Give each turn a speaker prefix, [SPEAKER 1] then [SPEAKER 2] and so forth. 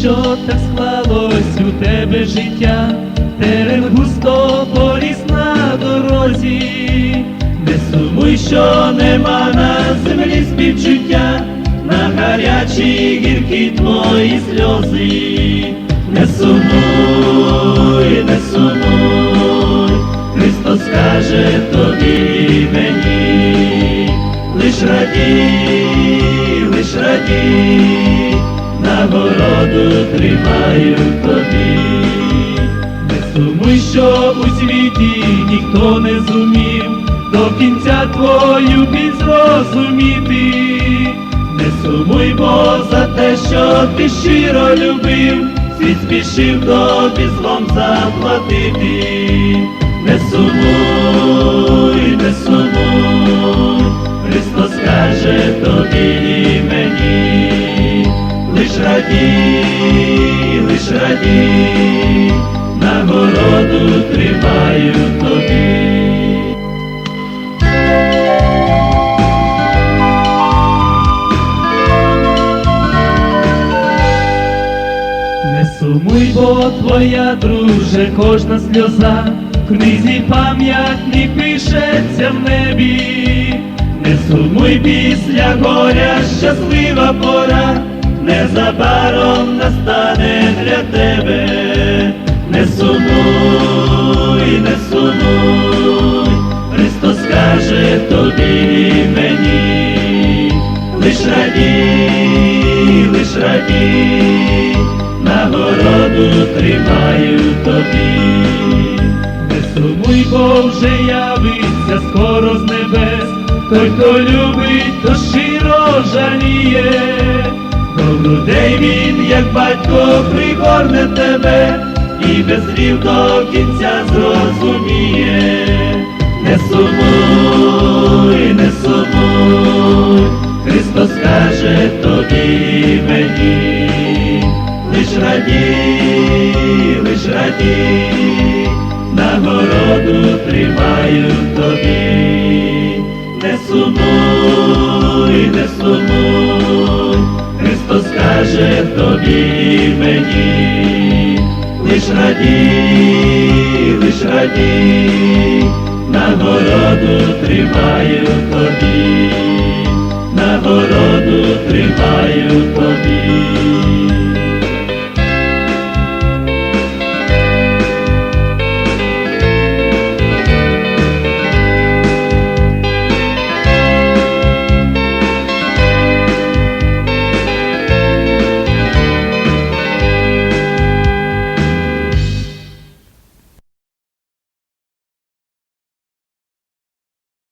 [SPEAKER 1] що так склалось у тебе життя, терен густо поріс на дорозі, не сумуй, що нема на землі співчуття, на гарячі гіркі твої сльози, не сумуй, не сумуй, Христос каже тобі мені, лиш радій, лиш радій, нагороду тримаю тобі. Не сумуй, що у світі ніхто не зумів до кінця твою біль зрозуміти. Не сумуй, бо за те, що ти щиро любив, світ спішив тобі злом заплатити. Не сумуй, радій, лиш радій, нагороду тримаю тобі. Не сумуй, бо твоя, друже, кожна сльоза, в книзі пам'ятник пишеться в небі. Не сумуй після горя, щаслива пора, незабаром настане для тебе. Не сумуй, не сумуй, Христос каже тобі і мені, лиш радій, лиш радій, нагороду тримаю тобі. Не сумуй, бо вже явиться скоро з небес, той, хто любить, то щиро жаліє, грудей він, як батько, пригорне тебе, і без слів до кінця зрозуміє. Не сумуй, не сумуй, Христос каже тобі мені, лиш радій, лиш радій, нагороду тримаю тобі. Не сумуй, не сумуй, Каже тобі і мені, лиш радій, лиш радій, нагороду тримаю тобі, нагороду тримаю